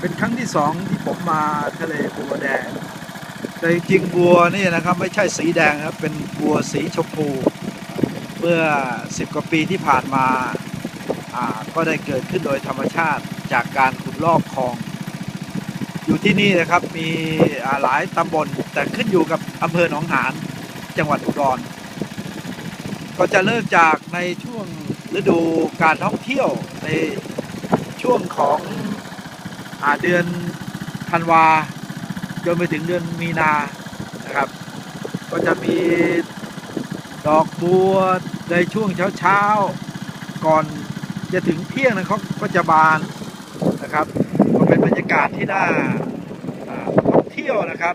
เป็นครั้งที่สองที่ผมมาทะเลบัวแดง แต่จริงบัวนี่นะครับไม่ใช่สีแดงครับเป็นบัวสีชมพู เมื่อ10กว่าปีที่ผ่านมาก็ได้เกิดขึ้นโดยธรรมชาติจากการขุดลอกคลอง อยู่ที่นี่นะครับมีหลายตำบลแต่ขึ้นอยู่กับอำเภอหนองหานจังหวัดอุดร ก็จะเริ่มจากในช่วงฤดูการท่องเที่ยวในช่วงของ เดือนธันวาจนไปถึงเดือนมีนานะครับ ก็จะมีดอกบัวในช่วงเช้าๆก่อนจะถึงเที่ยงนะเขาก็จะบานนะครับ ก็เป็นบรรยากาศที่น่าอ่าท่องเที่ยวนะครับ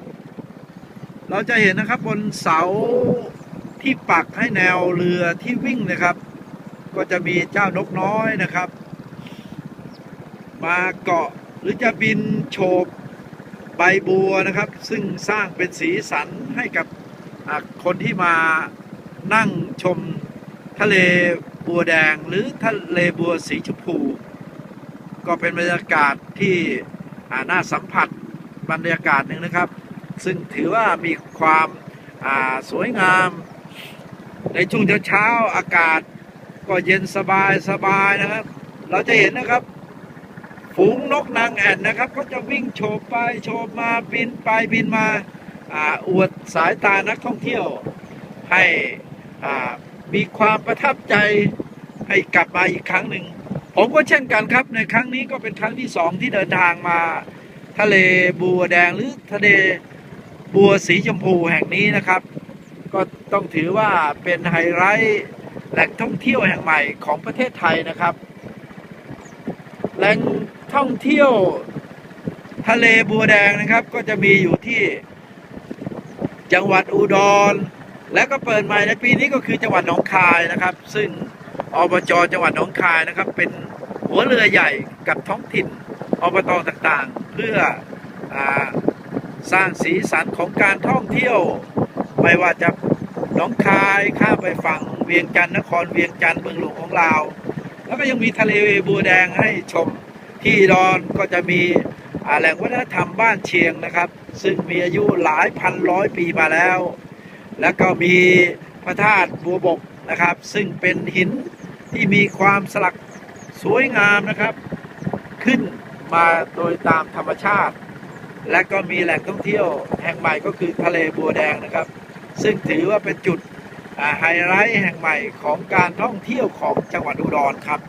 เราจะเห็นนะครับบนเสาที่ปักให้แนวเรือที่วิ่งนะครับ ก็จะมีเจ้านกน้อยนะครับ มาเกาะ หรือจะบินโฉบใบบัวนะครับ ซึ่งสร้างเป็นสีสันให้กับคนที่มานั่งชมทะเลบัวแดงหรือทะเลบัวสีชมพู ก็เป็นบรรยากาศที่น่าสัมผัสบรรยากาศหนึ่งนะครับ ซึ่งถือว่ามีความาสวยงามในช่วงเช้าอากาศก็เย็นสบายสบายนะครับ เราจะเห็นนะครับ ฝูงนกนางแอ่นนะครับก็จะวิ่งโฉบไปโฉบมาบินไปบินมาอาอวดสายตานักท่องเที่ยว ให้อ่ามีความประทับใจให้กลับมาอีกครั้งหนึ่ง ผมก็เช่นกันครับในครั้งนี้ก็เป็นครั้งที่สองที่เดินทางมา ทะเลบัวแดงหรือทะเลบัวสีชมพูแห่งนี้นะครับ ก็ต้องถือว่าเป็นไฮไลท์แหล่งท่องเที่ยวแห่งใหม่ของประเทศไทยนะครับ แหล่งท่องเที่ยวทะเลบัวแดงนะครับ ก็จะมีอยู่ที่จังหวัดอุดร และก็เปิดใหม่ในปีนี้ก็คือจังหวัดหนองคายนะครับ ซึ่งอบจจังหวัดหนองคายนะครับ เป็นหัวเรือใหญ่กับท้องถิ่นอบตต่างๆ เพื่ออสร้างสีสันของการท่องเที่ยว ไม่ว่าจะหนองคายข้ามไปฝั่งเวียงจันทร์นครเวียงจันทร์เมืองหลวงของลาว แล้วก็ยังมีทะเลบัวแดงให้ชมที่ดอนก็จะมีแหล่งวัฒนธรรมบ้านเชียงนะครับ ซึ่งมีอายุหลายพันร้อยปีมาแล้ว แล้วก็มีพระธาตุบัวบกนะครับ ซึ่งเป็นหินที่มีความสลักสวยงามนะครับ ขึ้นมาโดยตามธรรมชาติ และก็มีแหล่งท่องเที่ยวแห่งใหม่ก็คือทะเลบัวแดงนะครับ ซึ่งถือว่าเป็นจุด ไฮไลท์แห่งใหม่ของการท่องเที่ยวของจังหวัดอุดรครับ